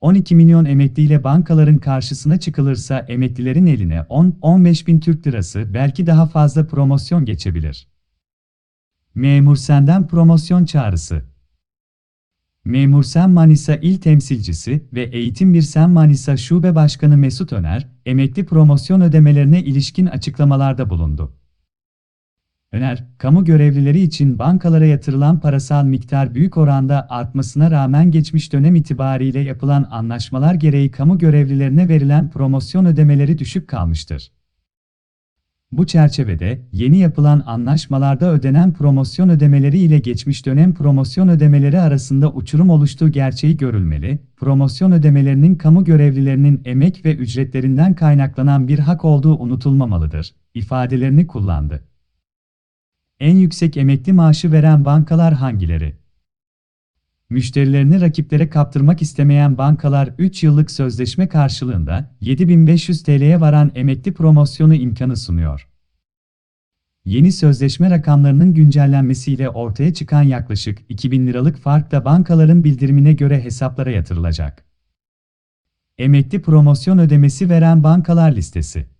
12 milyon emekliyle bankaların karşısına çıkılırsa emeklilerin eline 10-15 bin Türk lirası belki daha fazla promosyon geçebilir. Memur Sen'den promosyon çağrısı. Memur Sen Manisa İl Temsilcisi ve Eğitim Bir Sen Manisa Şube Başkanı Mesut Öner, emekli promosyon ödemelerine ilişkin açıklamalarda bulundu. Öner, kamu görevlileri için bankalara yatırılan parasal miktar büyük oranda artmasına rağmen geçmiş dönem itibariyle yapılan anlaşmalar gereği kamu görevlilerine verilen promosyon ödemeleri düşük kalmıştır. Bu çerçevede, yeni yapılan anlaşmalarda ödenen promosyon ödemeleri ile geçmiş dönem promosyon ödemeleri arasında uçurum oluştuğu gerçeği görülmeli, promosyon ödemelerinin kamu görevlilerinin emek ve ücretlerinden kaynaklanan bir hak olduğu unutulmamalıdır, ifadelerini kullandı. En yüksek emekli maaşı veren bankalar hangileri? Müşterilerini rakiplere kaptırmak istemeyen bankalar 3 yıllık sözleşme karşılığında 7500 TL'ye varan emekli promosyonu imkanı sunuyor. Yeni sözleşme rakamlarının güncellenmesiyle ortaya çıkan yaklaşık 2000 liralık fark da bankaların bildirimine göre hesaplara yatırılacak. Emekli promosyon ödemesi veren bankalar listesi